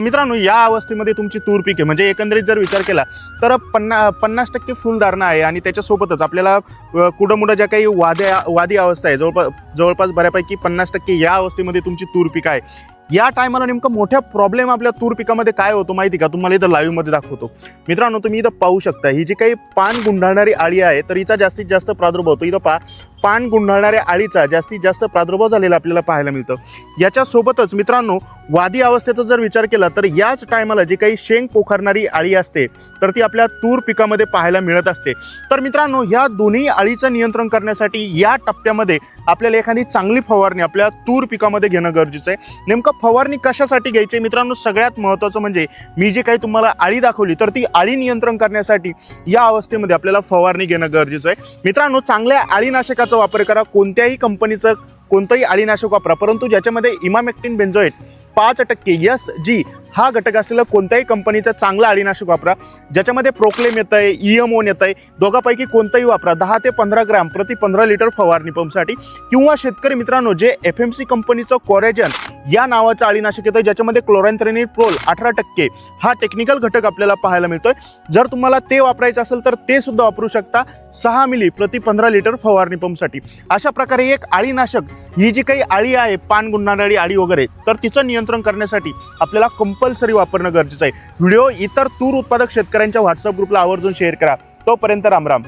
मित्रांनो या अवस्थेमध्ये तुमची तूर पीक आहे. म्हणजे एकंदरीत जर विचार केला तर पन्ना पन्नास टक्के फुलधारणा आहे आणि त्याच्यासोबतच आपल्याला कुडमुडं ज्या काही वाद्या वादी अवस्था आहे जवळपास जवळपास बऱ्यापैकी पन्नास टक्के या अवस्थेमध्ये तुमची तूर पीक आहे. या टायमाला नेमकं मोठ्या प्रॉब्लेम आपल्या तूर पिकामध्ये काय होतो माहिती का? तुम्हाला इथं लाईव्हमध्ये दाखवतो. मित्रांनो तुम्ही इथं पाहू शकता ही जी काही पान गुंडाळणारी आळी आहे तर हिचा जास्तीत जास्त प्रादुर्भाव होतो. इथं पा पान गुंडाळणाऱ्या आळीचा जास्तीत जास्त प्रादुर्भाव झालेला आपल्याला पाहायला मिळतं. याच्यासोबतच मित्रांनो वादी अवस्थेचा जर विचार केला तर याच टायमाला जी काही शेंग पोखरणारी आळी असते तर ती आपल्या तूर पिकामध्ये पाहायला मिळत असते. तर मित्रांनो ह्या दोन्ही आळीचं नियंत्रण करण्यासाठी या टप्प्यामध्ये आपल्याला एखादी चांगली फवारणी आपल्या तूर पिकामध्ये घेणं गरजेचं आहे. नेमकं फवारणी कशासाठी घ्यायची आहे? मित्रांनो सगळ्यात महत्त्वाचं म्हणजे मी जे काही तुम्हाला आळी दाखवली तर ती आळी नियंत्रण करण्यासाठी या अवस्थेमध्ये आपल्याला फवारणी घेणं गरजेचं आहे. मित्रांनो चांगल्या आळीनाशकाचा वापर करा. कोणत्याही कंपनीचं कोणतंही आळीनाशक वापरा परंतु ज्याच्यामध्ये इमामेक्टिन बेन्झोएट पाच टक्के यस जी हा घटक असलेला कोणत्याही कंपनीचा चांगला अळीनाशक वापरा. ज्याच्यामध्ये प्रोक्लेम येतं आहे इएमओन येतं आहे दोघापैकी कोणतंही वापरा. दहा ते पंधरा ग्रॅम प्रति पंधरा लिटर फवारणी पंपसाठी. किंवा शेतकरी मित्रांनो जे एफ एम सी कंपनीचं कोरेजन या नावाचं अळीनाशक येतं ज्याच्यामध्ये क्लोरॅन्थ्रेनिल प्रोल अठरा टक्के. हा टेक्निकल घटक आपल्याला पाहायला मिळतोय. जर तुम्हाला ते वापरायचं असेल तर ते सुद्धा वापरू शकता सहा मिली प्रति पंधरा लिटर फवारणी पंपसाठी. अशा प्रकारे एक आळीनाशक ही जी काही आळी आहे पान गुंडाळी आळी वगैरे तर तिचं नियंत्रण करण्यासाठी आपल्याला कंपल्सरी वापरणं गरजेचं आहे. व्हिडिओ इतर तूर उत्पादक शेतकऱ्यांच्या व्हॉट्सअप ग्रुपला आवर्जून शेअर करा. तोपर्यंत रामराम.